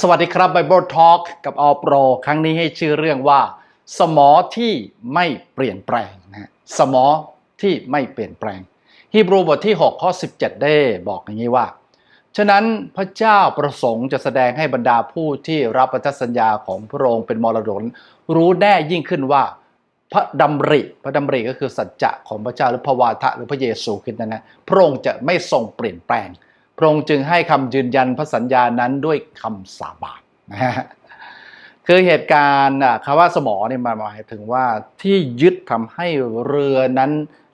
สวัสดีครับ Bible Talk กับออโปรครั้งนี้ให้ชื่อเรื่องว่า สมอที่ไม่เปลี่ยนแปลงนะฮะสมอที่ไม่เปลี่ยนแปลง ฮีบรูบทที่ 6 ข้อ 17 ได้บอกอย่างนี้ว่า ฉะนั้นพระเจ้าประสงค์จะแสดงให้บรรดาผู้ที่รับพันธสัญญาของพระองค์เป็นมรดกรู้แน่ยิ่งขึ้นว่า พระดำริ พระดำริก็คือสัจจะของพระเจ้าหรือพระวาทะหรือพระเยซูคริสต์นั่นนะพระองค์จะไม่ทรงเปลี่ยนแปลง พระองค์จึงให้คำยืนยันพระสัญญานั้นด้วยคำสาบานนะฮะคือเหตุการณ์คำว่าสมอเนี่ยมาหมายถึงว่าที่ยึดทำให้เรือนั้น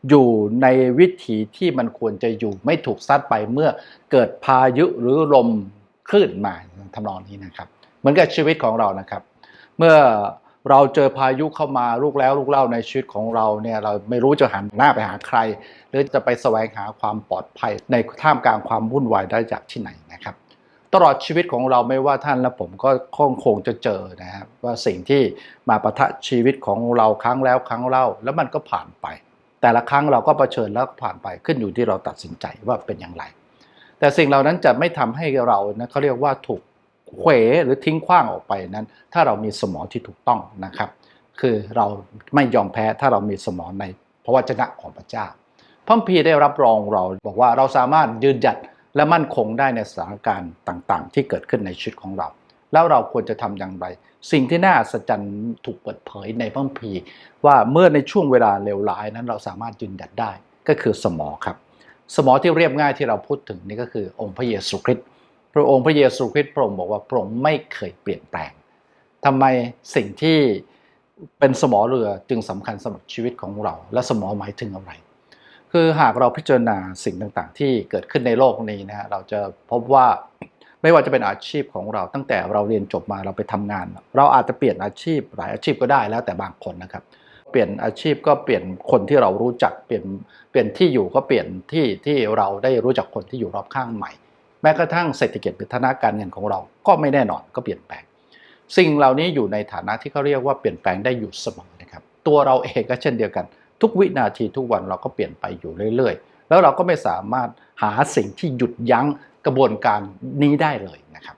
อยู่ในวิถีที่มันควรจะอยู่ไม่ถูกซัดไปเมื่อเกิดพายุหรือลมคลื่นมาทำนองนี้นะครับ เหมือนกับชีวิตของเรานะครับ เมื่อ เราเจอพายุเข้ามาลูกแล้วลูกเล่าในชีวิตของเราเนี่ยเราไม่รู้จะหันหน้าไปหาใคร หรือจะไปแสวงหาความปลอดภัย ในท่ามกลางความวุ่นวายได้จากที่ไหนนะครับ ตลอดชีวิตของเราไม่ว่าท่านและผมก็คงคงจะเจอนะครับว่าสิ่งที่มาประทะชีวิตของเราครั้งแล้วครั้งเล่า แล้วมันก็ผ่านไป แต่ละครั้งเราก็เผชิญแล้วผ่านไปขึ้นอยู่ที่เราตัดสินใจว่าเป็นอย่างไร แต่สิ่งเหล่านั้นจะไม่ทำให้เรานะเขาเรียกว่าถูก เขวหรือทิ้งขว้างออกไปนั้น ถ้าเรามีสมองที่ถูกต้องนะครับ คือเราไม่ยอมแพ้ถ้าเรามีสมองในพระวจนะของพระเจ้าพระคัมภีได้รับรองเราบอกว่าเราสามารถยืนหยัดและมั่นคงได้ในสถานการณ์ต่างๆ ที่เกิดขึ้นในชีวิตของเรา แล้วเราควรจะทำอย่างไร สิ่งที่น่าอัศจรรย์ถูกเปิดเผยในพระคัมภีว่าเมื่อในช่วงเวลาเลวร้ายนั้นเราสามารถยืนหยัดได้ก็คือสมองครับ สมองที่เรียบง่ายที่เราพูดถึงนี่ก็คือองค์พระเยซูคริสต์ พระองค์พระเยซูคริสต์พระองค์บอกว่าพระองค์ไม่เคยเปลี่ยนแปลงทำไมสิ่งที่เป็นสมอเรือจึงสำคัญสำหรับชีวิตของเรา และสมอหมายถึงอะไร คือหากเราพิจารณาสิ่งต่างๆ ที่เกิดขึ้นในโลกนี้นะฮะเราจะพบว่าไม่ว่าจะเป็นอาชีพของเราตั้งแต่เราเรียนจบมาเราไปทำงาน เราอาจจะเปลี่ยนอาชีพหลายอาชีพก็ได้แล้วแต่บางคนนะครับ เปลี่ยนอาชีพก็เปลี่ยนคนที่เรารู้จักเปลี่ยนเปลี่ยนที่อยู่ก็เปลี่ยนที่ที่เราได้รู้จักคนที่อยู่รอบข้างใหม่ แม้กระทั่งเศรษฐกิจหรือฐานะการเงินของเราก็ไม่แน่นอนก็เปลี่ยนแปลง สิ่งเหล่านี้อยู่ในฐานะที่เขาเรียกว่าเปลี่ยนแปลงได้อยู่เสมอนะครับตัวเราเองก็เช่นเดียวกัน ทุกวินาทีทุกวันเราก็เปลี่ยนไปอยู่เรื่อย ๆ แล้วเราก็ไม่สามารถหาสิ่งที่หยุดยั้งกระบวนการนี้ได้เลยนะครับ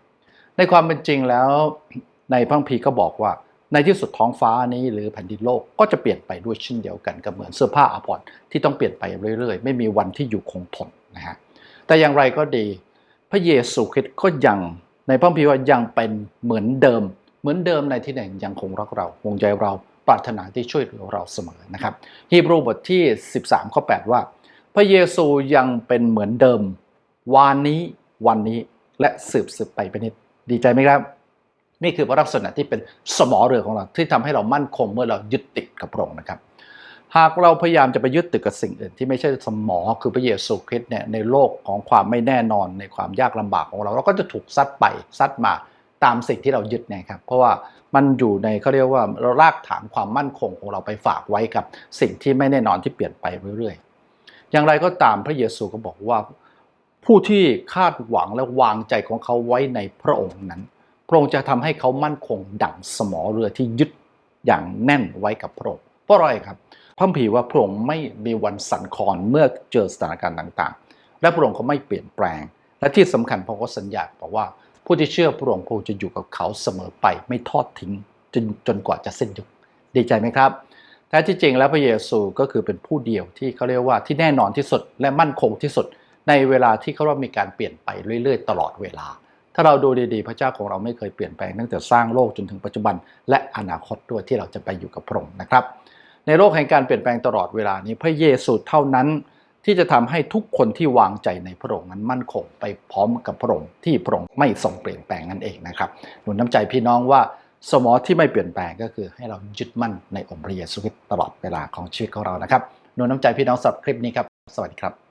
ในความเป็นจริงแล้วในพระคัมภีก็บอกว่าในที่สุดท้องฟ้านี้หรือแผ่นดินโลกก็จะเปลี่ยนไปด้วยเช่นเดียวกันกับเหมือนเสื้อผ้าอาภรณ์ที่ต้องเปลี่ยนไปเรื่อยๆ ไม่มีวันที่อยู่คงทนนะฮะแต่อย่างไรก็ดี ระเยซูคริสต์ก็ยังในพระคัมภีร์ว่ายังเป็นเหมือนเดิม เหมือนเดิมในที่ไหนยังคงรักเราห่วงใยเราปรารถนาที่ช่วยเหลือเราเสมอนะครับฮีบรูบทที่ 13ข้อ8ว่า พระเยซูยังเป็นเหมือนเดิม วานนี้วันนี้และสืบสืบไปเป็นนิดดีใจไหมครับ นี่คือพระลักษณะที่เป็นสมอเรือของเราที่ทำให้เรามั่นคงเมื่อเรายึดติดกับพระองค์นะครับ หากเราพยายามจะไปยึดติดกับสิ่งอื่นที่ไม่ใช่สมอคือพระเยซูคริสต์เนี่ยในโลกของความไม่แน่นอนในความยากลำบากของเรา เราก็จะถูกซัดไปซัดมาตามสิ่งที่เรายึดเนี่ยครับ เพราะว่ามันอยู่ในเขาเรียกว่าเรารากฐานความมั่นคงของเราไปฝากไว้กับ สิ่งที่ไม่แน่นอนที่เปลี่ยนไปเรื่อยๆ อย่างไรก็ตามพระเยซูก็บอกว่า ผู้ที่คาดหวังและวางใจของเขาไว้ในพระองค์นั้น พระองค์จะทำให้เขามั่นคงดั่งสมอเรือที่ยึดอย่างแน่นไว้กับพระองค์ เพราะอะไรครับพระคัมภีว่าพระองค์ไม่มีวันสั่นคลอนเมื่อเจอสถานการณ์ต่างๆ และพระองค์ก็ไม่เปลี่ยนแปลง และที่สำคัญพระองค์ก็สัญญาบอกว่า ผู้ที่เชื่อพระองค์พระองค์จะอยู่กับเขาเสมอไปไม่ทอดทิ้งจนจนกว่าจะสิ้นยุคดีใจไหมครับแท้ที่จริงแล้วพระเยซูก็คือเป็นผู้เดียวที่เขาเรียกว่าที่แน่นอนที่สุดและมั่นคงที่สุด ในเวลาที่เขาว่ามีการเปลี่ยนไปเรื่อย ๆ ตลอดเวลา ถ้าเราดูดีๆ พระเจ้าของเราไม่เคยเปลี่ยนแปลงตั้งแต่สร้างโลกจนถึงปัจจุบัน และอนาคตด้วยที่เราจะไปอยู่กับพระองค์นะครับ ในโลกแห่งการเปลี่ยนแปลงตลอดเวลานี้พระเยซูเท่านั้นที่จะทำให้ทุกคนที่วางใจในพระองค์นั้นมั่นคงไปพร้อมกับพระองค์ที่พระองค์ไม่ทรงเปลี่ยนแปลงนั่นเองนะครับหนุนน้ำใจพี่น้องว่าสมอที่ไม่เปลี่ยนแปลงก็คือให้เรายึดมั่นในองค์พระเยซูคริสต์ตลอดเวลาของชีวิตของเรานะครับหนุนน้ำใจพี่น้องสำหรับคลิปนี้ครับ สวัสดีครับ